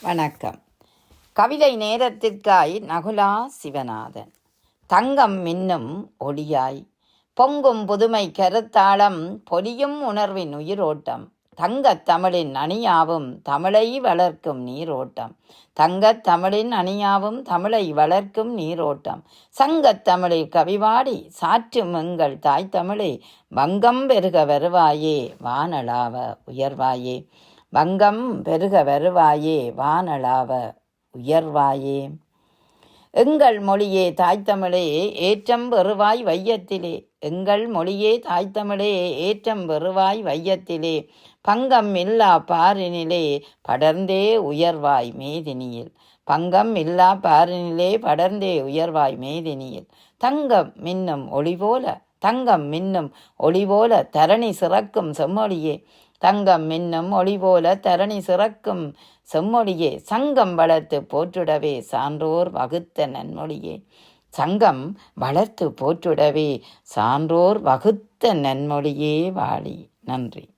வணக்கம். கவிதை நேரத்திற்காய் நகுலா சிவநாதன். தங்கம் மின்னும் ஒளியாய். பொங்கும் புதுமை கருத்தாளம் பொலியும் உணர்வின் உயிரோட்டம். தங்கத் தமிழின் அணியாவும் தமிழை வளர்க்கும் நீரோட்டம். தங்கத் தமிழின் அணியாவும் தமிழை வளர்க்கும் நீரோட்டம். சங்கத் தமிழில் கவிவாடி சாற்றும் எங்கள் தாய் தமிழே. வங்கம் பெருக வருவாயே வானளாவ உயர்வாயே. வங்கம் பெருக வருவாயே வானளாவ உயர்வாயே. எங்கள் மொழியே தாய்த்தமிழே ஏற்றம் பெறுவாய் வையத்திலே. எங்கள் மொழியே தாய்த்தமிழே ஏற்றம் பெறுவாய் வையத்திலே. பங்கம் இல்லா பாரினிலே படர்ந்தே உயர்வாய் மேதினியில். பங்கம் இல்லா பாரினிலே படர்ந்தே உயர்வாய் மேதினியில். தங்கம் மின்னும் ஒளி போல தங்கம் மின்னும் ஒளி போல தரணி சிறக்கும் செம்மொழியே. தங்கம் மின்னும் ஒளி போல தரணி சிறக்கும் செம்மொழியே. சங்கம் வளர்த்து போற்றுடவே சான்றோர் வகுத்த நன்மொழியே. சங்கம் வளர்த்து போற்றுடவே சான்றோர் வகுத்த நன்மொழியே வாழி நன்றி.